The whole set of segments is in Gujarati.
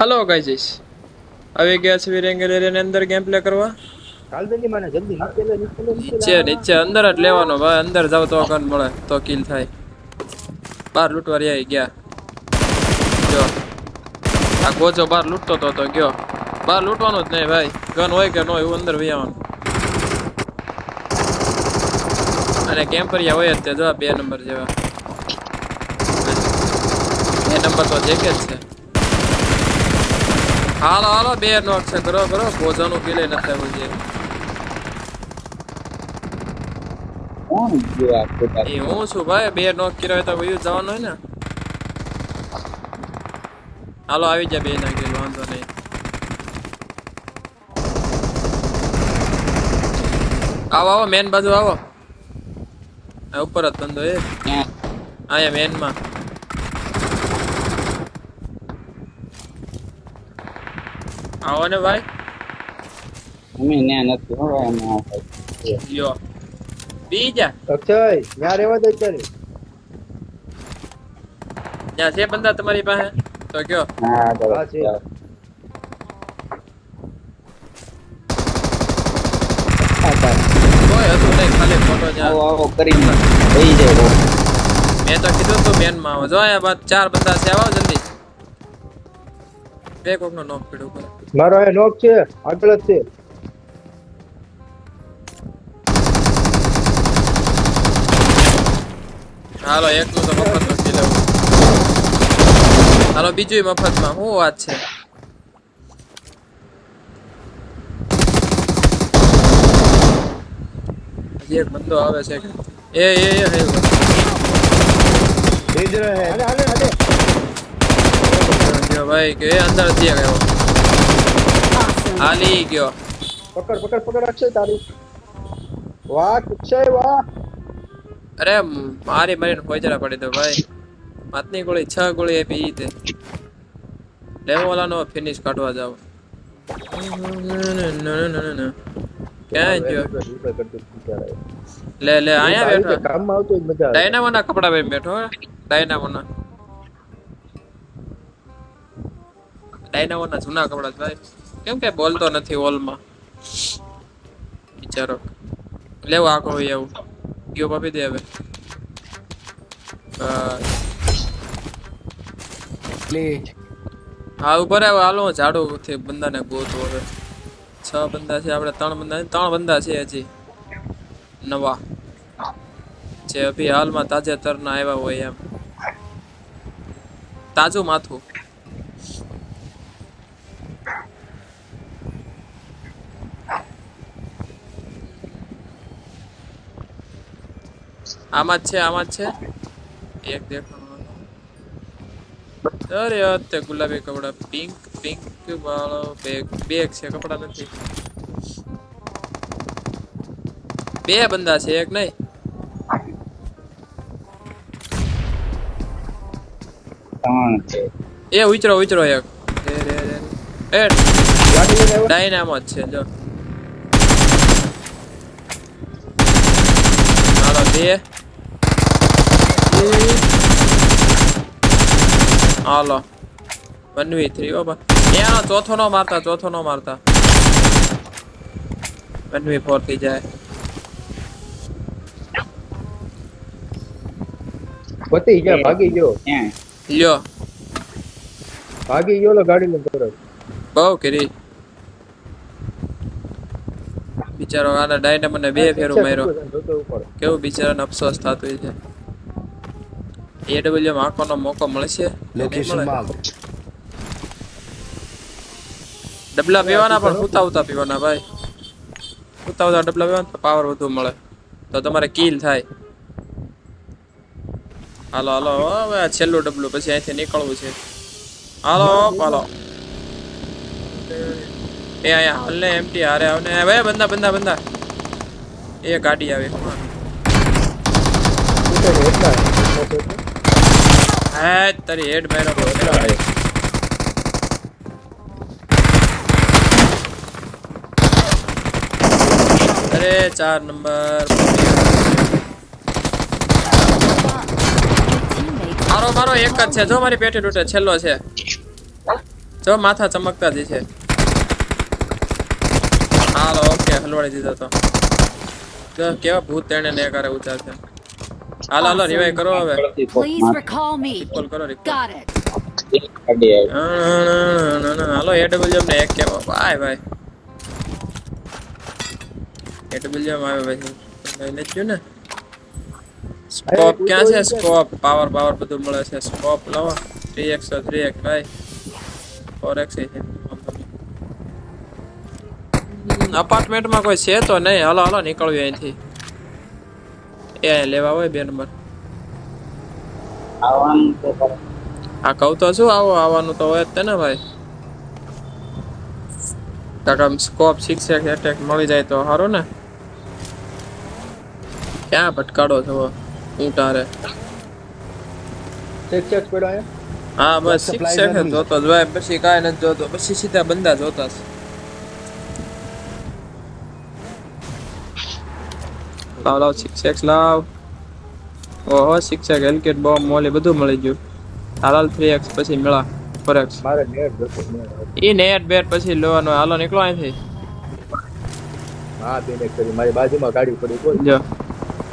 હલો ગાઈઝ આવી ગયા છે વિરેંગલ એરિયાની અંદર ગેમ પ્લે કરવા. નીચે નીચે અંદર જ લેવાનો ભાઈ અંદર જાવ તો ગન મળે તો કિલ થાય. બાર લૂંટવા રહ્યા ગયા. જો. આ ગોચો બાર લૂંટતો તો તો ગયો. બાર લૂંટવાનું જ નહીં ભાઈ. ગન હોય કે ન હોય એવું અંદર વૈયાવાનું અને કેમ્પરિયા હોય જ તે જો બે નંબર જેવા. બે નંબર તો જેકે જ છે. હાલો હાલો બે નોક છે કરો કરો ભોજન કિલે નથી આવ્યું છે. એ હું છું ભાઈ બે નોક કર્યો હોય તો વયું જવાનું હોય ને. હાલો આવી જા બે ના કિલ વાંધો નહીં. આવો આવો મેન બાજુ આવો. ઉપર જ ધંધો એ. અહીંયા મેન આવો ને ભાઈ? અમે ને નથી હવે અમે આ યો બીજા જા. અક્ષય ત્યાં રહેવા દે અત્યારે ત્યાં છે બંદા તમારી પાસે? તો કયો. હા હા, છે. કોઈ હતું નહીં ખાલી ફોટો આવો જ્યાં આવો કરીને થઈ જાય મેં તો કીધું તું મેનમાં આવો. જો અહીંયા બાદ ચાર બંદા છે આવો જલ્દી. બે કોક નો નોક પીડું કરે મારો એ નોક છે આગળ જ છે. હાલો એક તો મફત નથી લેવું. હાલો બીજું મફતમાં શું વાત છે? હજી એક બંદો આવે છે. એ એ એ હે. હે હે. હાલે હાલે હાલે. ગયો ભાઈ કે એ અંદર જ ગયો. હાલી ગયો. પકડ પકડ પકડ અક્ષય તારી. વાહ અક્ષય વાહ. અરે મારી મારીને ખોજરા પડી દો ભાઈ. પાંચની ગોળી છ ગોળી આપી ઈ તે. લેવોલાનો ફિનિશ કાઢવા જાવ. ક્યાં જો લે લે અહીંયા બેઠો. કામમાં આવતો જ મજા આવે. ડાયનામોના કપડા પહેરી બેઠો ડાયનામોના. ડાયનામોના જૂના કપડા ભાઈ કેમ કે બોલતો નથી હોલમાં. બિચારો લેવો આખો હોય એવું. ગયો પાપી દે હવે. હા ઉપર આવ્યો હાલો ઝાડુ થી બંદાને ગોતો હવે. છ બંદા છે આપણે ત્રણ બંદા ત્રણ બંદા છે હજી. નવા. જે અભી હાલમાં તાજેતરના આવ્યા હોય એમ. તાજું માથું. આમાં જ છે આમાં જ છે. એક દેખાણું અરે અત્યારે ગુલાબી કપડા પિંક પિંક વાળો બેગ બેગ છે કપડા નથી. બે બંદા છે એક નહીં. એ ઉચરો ઉચરો એક. એ ડાયનામો જ છે જો. હાલો બે હાલો વન વી થ્રી ઓ બા એનો ચોથો નો મારતા ચોથો નો મારતા વન વી ફોર થઈ જાય પતી ગયા ભાગી ગયો ક્યાં લ્યો ભાગી ગયો લો ગાડી લઈને તરત બહુ કરી બિચારો આના ડાયનામો ને બે ફેરો માર્યો. કેવું બિચારાને અફસોસ થતો છે. એડબલ્યુ આંખવાનો મોકો મળશે લોકેશન? ડબલા પીવાના પણ ઉતા ઉતા પીવાના ભાઈ. ઉતા ઉતા ડબલા પીવાના તો પાવર વધુ મળે. તો તમારે કિલ થાય. હાલો હાલો હવે આ છેલ્લું ડબલું પછી અહીંથી નીકળવું છે. હાલો હાલો. એ અહીંયા હાલ ને એમટી હારે આવને. હવે બંદા બંદા બંદા એ ગાડી આવી. હે, તારી હેડ માર્યો અરે, ચાર નંબર. મારો મારો એક જ છે. જો મારી પેટી તૂટે છેલ્લો છે. જો માથા ચમકતા જ છે. હલવાડી દીધો તો. કેવા ભૂત તેણે ને કરે ઉચાર છે હાલ હાલો રિવાઈ કરો હવે. પ્લીઝ રિકોલ મી કોલ કરો recall. Got it. ગાડી આવી. હાલો ને એક કેવો. ભાઈ ભાઈ એડબલ્યુએમ આવે ભાઈ લઈ લેજો ને. સ્કોપ ક્યાં છે? સ્કોપ પાવર પાવર બધું મળે છે. સ્કોપ લાવો 3x 3x ભાઈ 4x છે. અપાર્ટમેન્ટમાં કોઈ છે તો નહીં. હલો હલો નીકળવી અહીંથી. એ લેવા હોય બે નંબર. આ કહું તો શું આવો આવવાનું તો હોય જ તે ને ભાઈ. કાકા સ્કોપ સિક્સ એટેક મળી જાય તો સારું ને. ક્યાં ભટકાડો છો ચેક ચેક પડ્યો હા બસ સિક્સ જોતો જ ભાઈ પછી કાંઈ નથી જોતો. પછી સીધા બંદા જોતા છે લાવ લાવ સિક્સ એક્સ લાવ. ઓહો six X hellcat bomb molly બધું મળી ગયું. હાલાલ થ્રી એક્સ પછી મેળા ફોર એક્સ એ નેટ બેટ પછી લેવાનો. હાલો નીકળો અહીંથી. હા બેને કરી. મારી બાજુમાં ગાડી પડી બોલ. જો.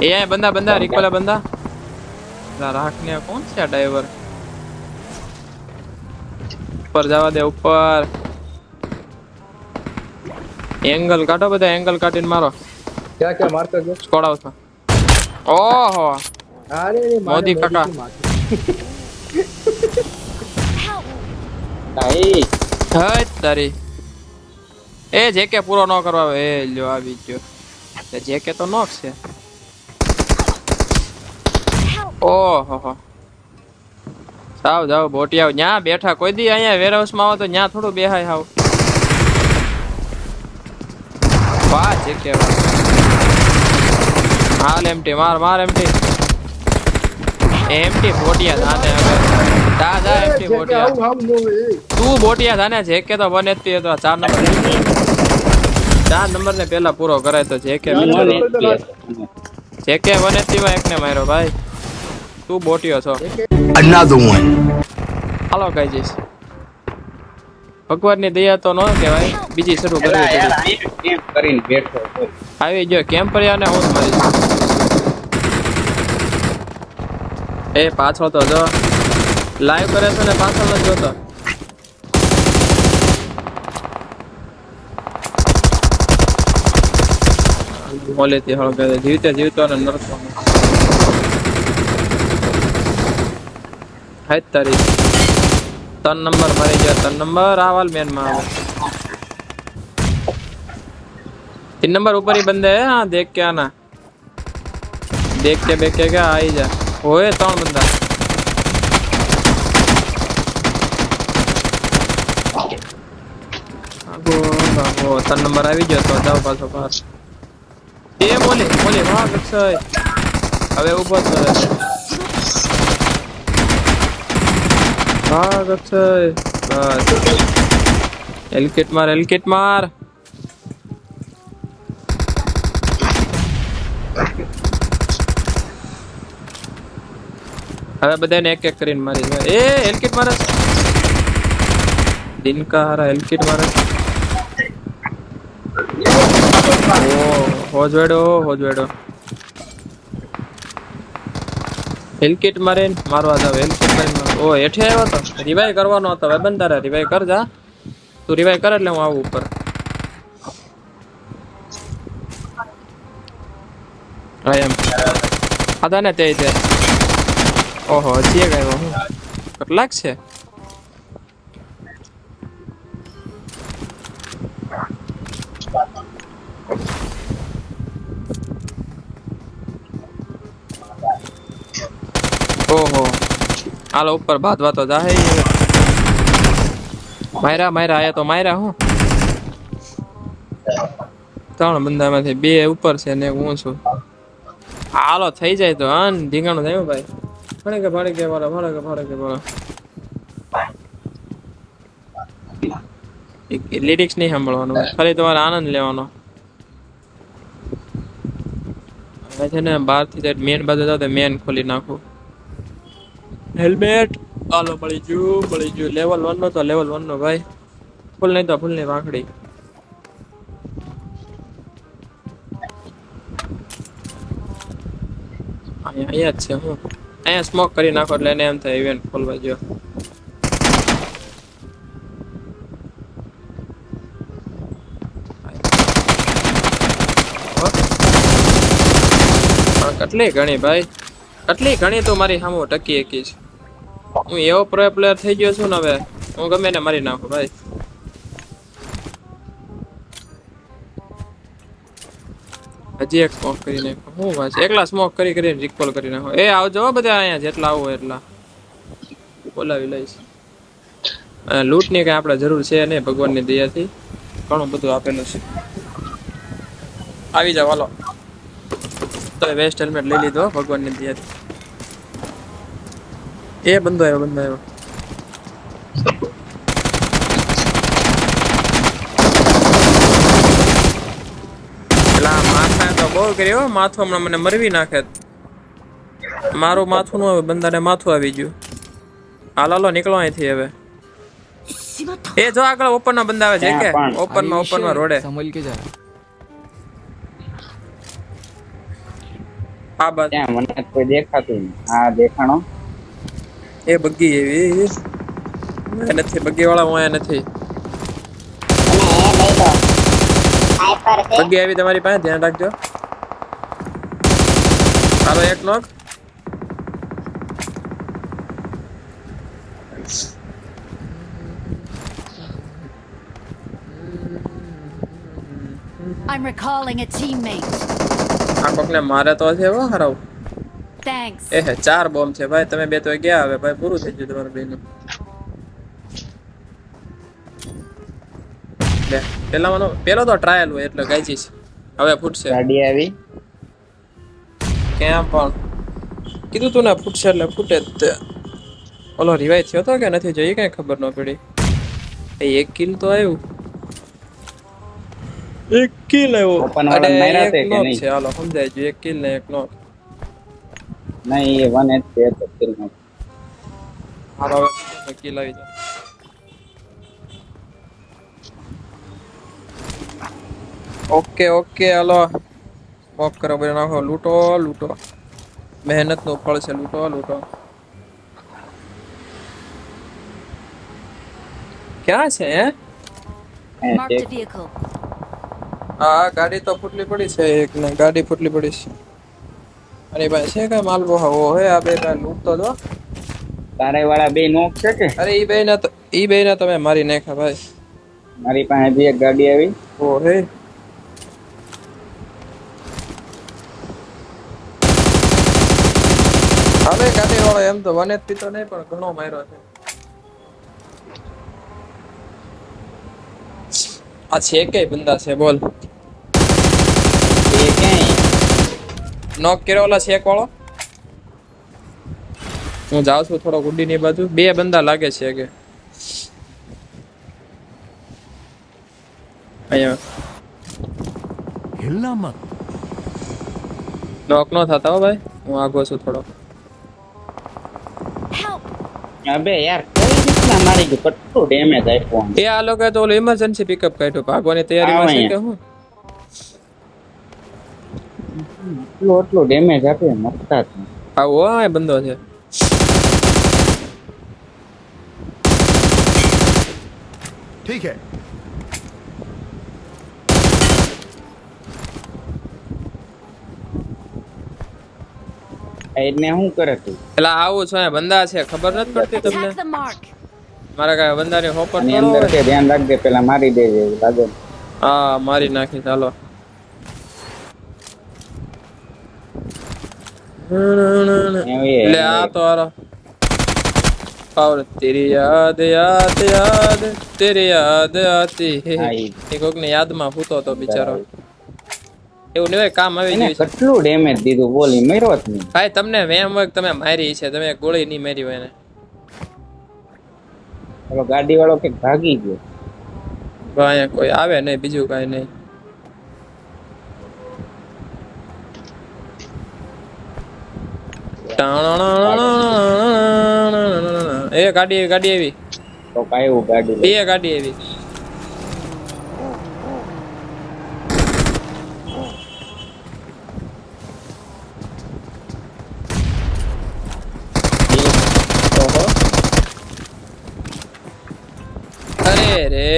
એ બંદા બંદા રિકોલા બંદા લા રાખ ને કોણ છે ડ્રાઈવર? ઉપર જવા દે ઉપર. એંગલ કાઢો બધા એંગલ કાઢીને મારો. क्या મારતો છે સ્કોડ આવતો ઓહો અરે રે अरे मोदी काका. કાંઈ. હટ તારી એ જે કે પૂરો ન કરવા આવે એ લ્યો આવી ગયો એટલે જે કે તો નોક છે ઓહો હો સાવ જાવ બોટિયા ન્યા બેઠા કોઈ દી અહીંયા વેરહાઉસમાં આવો તો ન્યા થોડું બેહાય હાવ વાહ જે કે વાહ હાલ એમટી માર માર એમટી એમટી બોટિયા જાને હવે. જા એમટી બોટિયા. તું બોટિયા થાને જે કે તો બને તે તો ચાર નંબર. ચાર નંબર ને પેલા પૂરો કરાય તો જે કે. જે કે બને તેવા એકને માર્યો ભાઈ. તું બોટિયો છો. Another one. હાલો કઈ જઈશ ભગવાનની દયા તો ન કહેવાય. બીજી શરૂ કરવી પડી. આવી ગયો કેમ પર્યા ને હું જ એ પાછળ તો જો લાઈવ કરે છે ને પાછળ ન જોતો મોલેથી હળ કરે જીવતે જીવતો ને નરતો હાય તારી ત્રણ નંબર મારી ગયા ત્રણ નંબર આવાલ મેન માં આવે तीन नंबर ऊपर ही बंदे है हाँ देख के आना देख के देख के क्या आ ही जा ओए ત્રણ બંદા ત્રણ નંબર આવી ગયો તો જાવ પાછો પાસ એ બોલે બોલે હા અક્ષય હવે ઊભો જ હા ભાગ બસ એલકેટ માર એલકેટ માર હવે બધાને એક એક કરીને મારી. એ હેલકિટ મારે. દિનકા હારા હેલકિટ મારે. હોજવેડો હેલકિટ મારે મારવા જાવ હેલકીટ મારી. ઓ, હેઠે આવ્યો કરવાનો હતો. હવે બંધ તારે રિવાઈ કર તું રિવાઈ કર એટલે હું આવું ઉપર. એમ હતા ને તે ઓહો હજી એક આવ્યો કેટલાક છે? ઓહો હાલો ઉપર ભાત તો જાહે માયરા માયરા, આયા તો માયરા હું. ત્રણ બંદામાંથી બે ઉપર છે ને હું છું હાલો, થઈ જાય તો હા ધીંગાણું થયું ભાઈ. ભાડે ભાડે કે બોલો ભાડે કે ભાડે બોલો લિરિક્સ નહીં સાંભળવાનું ખાલી તમારે આનંદ લેવાનો હવે છે ને બહારથી થી મેન બાજુ જાવ તો મેન ખોલી નાખું હેલ્મેટ હાલો મળી ગયું મળી ગયું લેવલ વન નો તો લેવલ વન નો ભાઈ ફૂલ નહીં તો ફૂલ નહીં વાંકડી અહીંયા જ છે હું અહીંયા સ્મોક કરી નાખો એટલે એને એમ થાય ઇવેન્ટ ખોલવા જો. કેટલી ઘણી ભાઈ? કેટલી ઘણી તો મારી સામે ટકી એકી છે? હું એવો પ્રો પ્લેયર થઈ ગયો છું ને હવે. હું ગમે એને મારી નાખું, ભાઈ. હજી એક સ્મોક કરી નાખો હું વાત? એકલા સ્મોક કરી કરીને રિકોલ કરી નાખો એ આવજો બધા અહીંયા, જેટલા આવો એટલા. બોલાવી લઈશ. લૂંટની કઈ આપણે જરૂર છે નહીં, ભગવાનની દયાથી. ઘણું બધું આપેલું છે. આવી જાવ હાલો. તો વેસ્ટ હેલ્મેટ લઈ લીધો ભગવાનની દયાથી. એ બંધો આવ્યો બંધો આવ્યો પેલા કર્યો માથું હમણાં મને મરવી નાખે. મારું માથું નું હવે બંદાને માથું આવી ગયું. હા લાલો નીકળો અહીંથી હવે. એ જો આગળ ઓપનમાં બંદા આવે છે કે? ઓપનમાં ઓપનમાં રોડે. બાદ ત્યાં મને કોઈ દેખાતું આ દેખાણો? એ બગ્ગી એવી. નથી બગ્ગી વાળા હું નથી. બગ્ગી આવી તમારી પાસે ધ્યાન રાખજો. હાલો એક નોક I'm recalling a teammate. આ કોકને મારે તો છે હો હરાવ. Thanks. એ હે ચાર બોમ્બ છે. ભાઈ તમે બે તો ગયા હવે ભાઈ પૂરું થઈ ગયું તમારું બેનું. લે પેલામાંનો પેલો તો ટ્રાયલ હોય એટલે ગાઈજી છે. હવે ફૂટશે. ગાડી આવી. ક્યાં પણ. કીધું તું ને ફૂટશે એટલે ફૂટે જ તે. ઓલો રિવાય થયો હતો કે નથી જોઈએ કઈ ખબર ન પડી. એક કિલ તો આવ્યું એક કિલ આવ્યો અરે, એક તે કે knock નહીં? છે હાલો સમજાય જો એક કિલ ને એક નોક. નહીં એ વન એચ તો કિલ નોક. હારો કિલ આવી જાય. ઓકે ઓકે હાલો. વોક કરો બધું નાખો. લૂંટો લૂંટો. મહેનતનું ફળ છે. લૂંટો લૂંટો. ક્યાં છે હે. હા ગાડી તો ફૂટલી પડી છે. એક ને ગાડી ફૂટલી પડી છે. અરે ભાઈ છે કઈ માલ હવો હે આ બે ભાઈ લૂંટતો તો. તારે વાળા બે નોક છે કે? અરે ઈ બે ના ઈ બે ના તમે મારી નાખ્યા ભાઈ. મારી પાસે બી એક ગાડી આવી. ઓ હે હવે ગાડી વાળો એમ તો વન એચપી તો નહીં પણ ઘણો માર્યો છે. આ છે કે બંદા છે બોલ. નોક કર્યો ઓલા છે કોળો? હું જાઉં છું થોડો ગુડી ની બાજુ. બે બંદા લાગે છે કે. અહીંયા. હિલના નોક નો થતા હો ભાઈ. હું આગો છું થોડો અબે યાર કઈ રીતના મારી ગયું કટુ ડેમેજ આપ્યો એ આ લોકો તો ઇમરજન્સી પિકઅપ કાઢ્યો ભાગવાની તૈયારીમાં છે કે હું? એટલું એટલું ડેમેજ આપે મરતા જ આવો આ બંદો છે. ઠીક હે. એને શું કરે તું એટલે આવું છે બંદા છે ખબર નથી પડતી તમને Attack the mark. મારા કાંઈ બંદાની હોપર અને થોડો અંદર હોય કે ધ્યાન રાખજે પેલા મારી દેજે એવું લાગે હા મારી નાખી ચાલો એવી એટલે આ તો હારો और तेरी याद याद याद तेरी याद आती है હા, ઈ. એ કોક ને યાદમાં ફૂતો તો બિચારો એવું નહીં કામ આવી ગયું કેટલું ડેમેજ દીધું? બોલી મર્યો જ નહીં. ભાઈ તમને વેમ હોય તમે મારી છે તમે ગોળી નહીં મારી હોય ને હવે ગાડી વાળો કે ભાગી ગયો? ભાઈ કોઈ આવે નહીં બીજું કાઈ નહીં. એ ગાડી. ગાડી આવી તો કાઈ કાયું ગાડી એ ગાડી આવી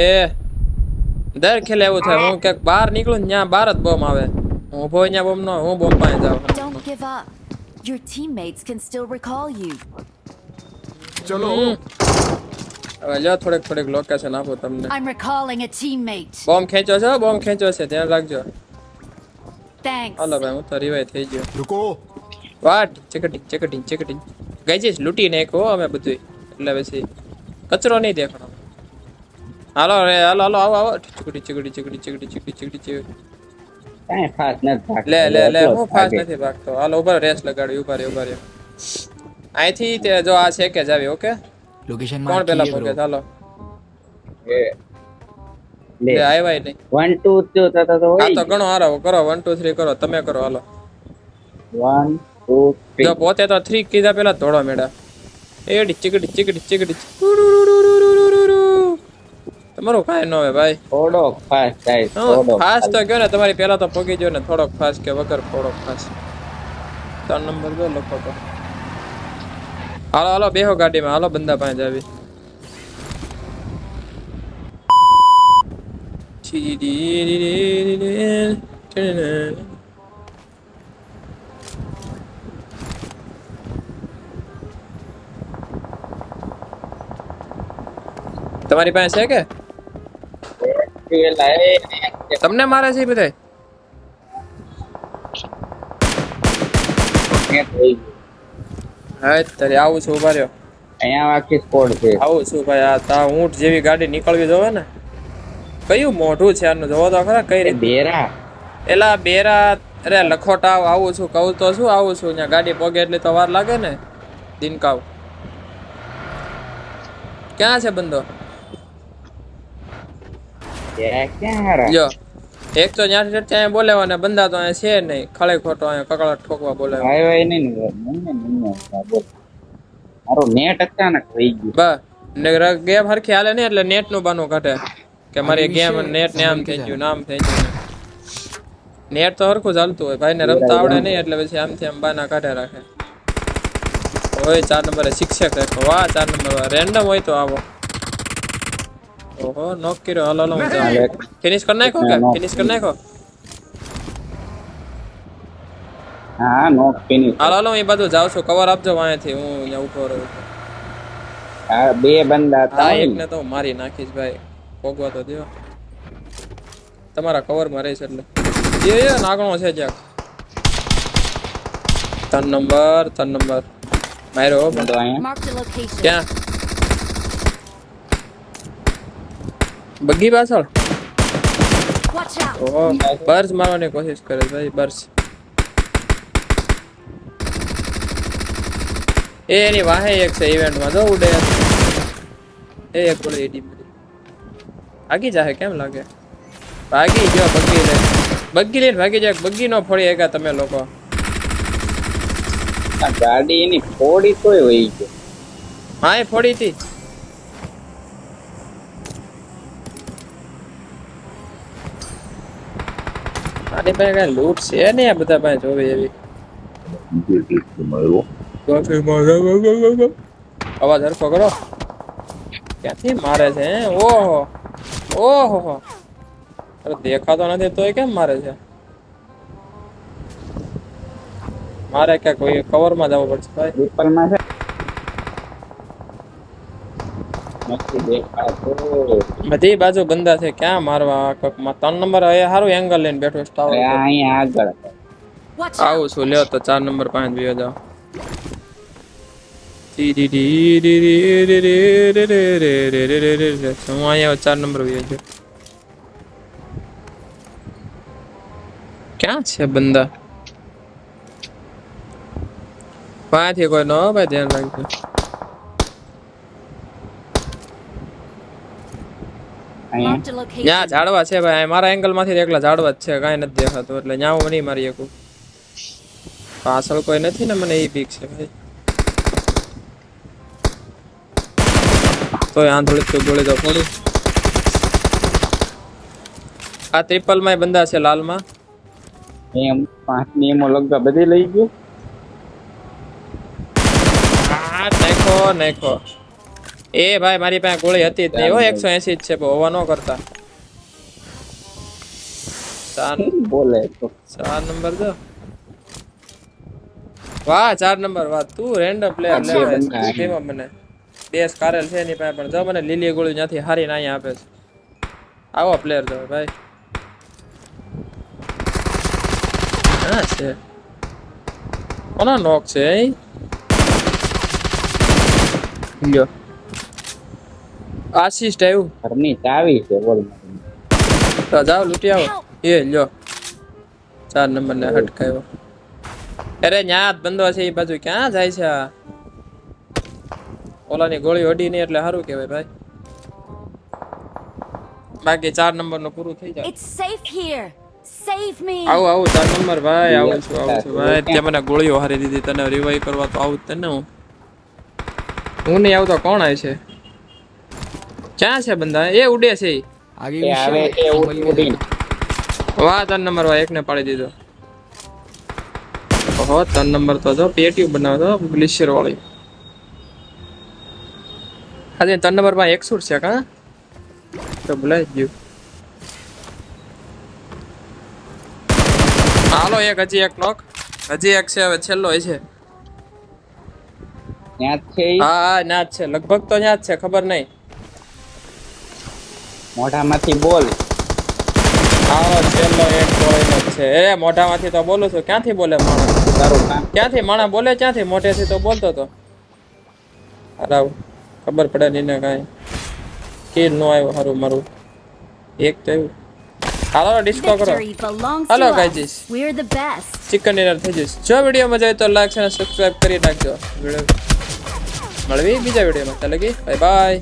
એ દર ખેલે એવું થાય. હું ક્યાંક બહાર નીકળું ત્યાં બહાર જ બોમ આવે. હું ઊભો અહીંયા બોમ્બ નો હું બોમ્બ પાસે જાઉં. Your teammates can still recall you. ચલો. હવે લ્યો થોડેક થોડેક લોકેશન આપો તમને. I'm recalling a teammate. Bomb ખેંચો છો? બોમ ખેંચો છે ધ્યાન રાખજો. Thanks. હાલો ભાઈ હું તો રિવાઈ થઈ ગયો. રુકો. વાટ ચકટી ચકટી ચકટી. ગઈ જઈશ લૂંટીને એક હો અમે બધું એટલે પછી કચરો નહીં દેખાણો હાલો રે હાલો હાલો આવો આવો. ચીકડી ચીકડી ચીકડી ચીકડી ચીકડી ચીકડી ચીકડી ફાસ્ટ નથી લે લે લે હું ફાસ્ટ નથી ભાગતો. હાલો ઊભા રેસ લગાડી ઊભા રે ઊભા રે અહીંથી તે જો આ છે કે જાવી ઓકે? લોકેશનમાં કોણ પેલા પોકે હાલો. એ લે. આવ્યા નહીં. 1 2 3 તો તો આ તો ગણો હારો કરો 1 2 3 કરો તમે કરો હાલો. 1 2 3 જો પોતે તો 3 કીધા પેલા ધોળો મેડા એડી ચીકડી ચીકડી ચીકડી. તમારું કાંઈ ન હોય ભાઈ. થોડોક ફાસ્ટ થાય થોડોક ફાસ્ટ તો ગયો ને તમારી પેલા તો પગી ગયો ને થોડોક ફાસ્ટ કે વગર થોડોક ફાસ્ટ ત્રણ નંબર જો લખો તો. હાલો હાલો બેહો ગાડીમાં. હાલો બંદા પાસે આવી તમારી પાસે છે કે? પેલા એ તમને મારે છે બધા હા તારે આવું છું, ઊભા રહ્યો. અહીંયા આખી સ્કોડ છે આવું છું ભાઈ, આ તા ઊંટ જેવી ગાડી નીકળવી જોવે ને. કયું મોઢું છે આનું? જોવો તો ખરા, કઈ રીતે? બેરા એલા બેરા, અરે લખોટાવ, આવું છું, કહું તો શું આવું છું? ત્યાં ગાડી પગે એટલે તો વાર લાગે ને, દિનકાવ. ક્યાં છે બંદો? જો એક તો જ્યાંથી ત્યાં બોલાવ્યો બંદા તો અહીંયા છે નહીં. ખળે ખોટો અહીંયા કકળાટ ઠોકવા બોલાવે ભાઈ ભાઈ નહીં ને મારું નેટ અચાનક થઈ ગયું. બસ ને ગેમ હરખી હાલે નહીં એટલે નેટનું બાનું કાઢે કે મારી ગેમ નેટ ને આમ થઈ ગયું નામ થઈ ગયું નેટ તો હરખું ચાલતું હોય. ભાઈને રમતા આવડે નહીં એટલે પછી આમથી આમ બાના કાઢે રાખે. હોય ચાર નંબરે શિક્ષક રાખો વાહ ચાર નંબર. રેન્ડમ હોય તો આવો. ઓહો નોક કર્યો હાલો હાલો હું જાઉં ફિનિશ કરી નાખો કે ફિનિશ કરી નાખો હા નો ફિનિશ હાલો હાલો હું એ બાજુ જાઉં છું કવર આપજો વાંયથી હું અહીંયા ઊભો રહું હા બે બંદા હતા એકને તો મારી નાખીશ ભાઈ ભોગવા તો દો તમારા કવરમાં રહીશ એટલે. એ એ નાગણો છે જ્યાં ત્રણ નંબર ત્રણ નંબર. માર્યો તો અહીંયા. ક્યાં? બગી પાછળ? બર્સ મારવાની કોશિશ કરે ભાઈ બર્સ એ એની વાહે એક છે ઇવેન્ટમાં જો ઉડે. એ એક બોલે એડી ભાગી જાહે કેમ લાગે? ભાગી ગયો બગી લે બગી લઈને ભાગી જાય બગી નો ફોડી એકા તમે લોકો. આ ગાડી એની ફોડી તોય હોય ગયો હા એ ફોડી હતી. આની પાસે કઈ લૂટ છે ને આ બધા પાસે જોવે એવી. અવાજ હરખો કરો. ક્યાંથી મારે છે ઓહો ઓહો અરે દેખાતો નથી તોય કેમ મારે છે? મારે કે કોઈ કવરમાં જવું પડશે ભાઈ. ટ્રિપલમાં છે. નથી દેખાતો. બધી બાજુ ગંદા છે ક્યાં મારવા કક કકમાં ત્રણ નંબર હવે સારું એંગલ લઈને બેઠો છે અહીંયા આગળ. આવું છું લ્યો તો ચાર નંબર પાંચ વિયો જાઓ હું અહીંયા ચાર નંબર છું ક્યાં છે બંદા પાંચથી કોઈ ન ભાઈ ધ્યાન રાખજો અહીંયા Marked a location. ત્યાં ઝાડવા છે ભાઈ. મારા એંગલમાંથી એકલા ઝાડવા જ છે. કાંઈ નથી દેખાતું. એટલે ત્યાં હું નહીં મારી શકું. પાછળ કોઈ નથી ને મને એ બીક છે ભાઈ. તોય આંધળી તો ગોળી તો ફોડું. આ ત્રિપલમાં બંદા છે લાલમાં. એમ પાંચ નિયમો લગભગ બધી લઈ ગયું. આ નાખો નાખો. એ ભાઈ મારી પાસે ગોળી હતી જ નહીં હો એકસો એસી જ છે હોવા ન કરતા. ચાર બોલે ચાર નંબર જો. વાહ ચાર નંબર વાહ તું રેન્ડમ પ્લેયર બે બંદા લે એમાં મને. દેશ કારેલ છે એની પાસે પણ. જો મને લીલી ગોળી નથી હારીને અહીંયા આપે છે. આવો પ્લેયર જો ભાઈ. હા છે? કોના નોક છે લ્યો. આશિષ આવ્યું? ઘરની ચાવી છે બોલ તો જાઓ લૂટી આવો. એ લ્યો. ચાર નંબર ને હટકાયો. અરે ન્યા બંધો છે એ બાજુ. ક્યાં જાય છે આ? ઓલાની ગોળી અડી નહીં એટલે સારું કહેવાય ભાઈ. બાકી ચાર નંબરનું પૂરું થઈ જાય. It's safe here Save me આવું આવો ચાર નંબર ભાઈ. આવું છું આવું છું ભાઈ. તે મને ગોળીઓ હારી દીધી. તને રિવાઈ કરવા તો આવું તને હું. હું નહીં આવતો કોણ આવે છે? ક્યાં છે બંદા એ ઉડે છે. ઈ. આવે એ ઉડી વાહ ત્રણ નંબર વાહ એકને પાડી દીધો. ઓહો ત્રણ નંબર તો હતો પેટીયું બનાવતો ગ્લિશિયર વાળી. આજે ત્રણ નંબરમાં એકસૂટ છે કા? તો ભૂલાઈ ગયું. હાલો એક હજી એક નોક હજી એક છે હવે છેલ્લો છે. છે હા હા ના જ છે. લગભગ તો ત્યાં જ છે ખબર નહીં. મોઢામાંથી બોલ. આવો છેલ્લો એક ગોળીનો છે. એ મોઢામાંથી તો બોલું છું. ક્યાંથી બોલે માણસ? તારું કામ. ક્યાંથી માણા બોલે? ક્યાંથી? મોઢેથી તો બોલતો તો. હરાવ ખબર પડે નહીં ને કાંઈ. કીર નો આવ્યો હારું મારું. એક તો એવું. હાલો ડિસ્કો કરો. હાલો best. ચિકન ડિનર થઈ જઈશ. જો વીડિયો મજા આવે તો લાઈક અને સબસ્ક્રાઇબ કરી નાખજો. વીડિયો મળવી બીજા વિડીયોમાં. ચાલે કે. Bye bye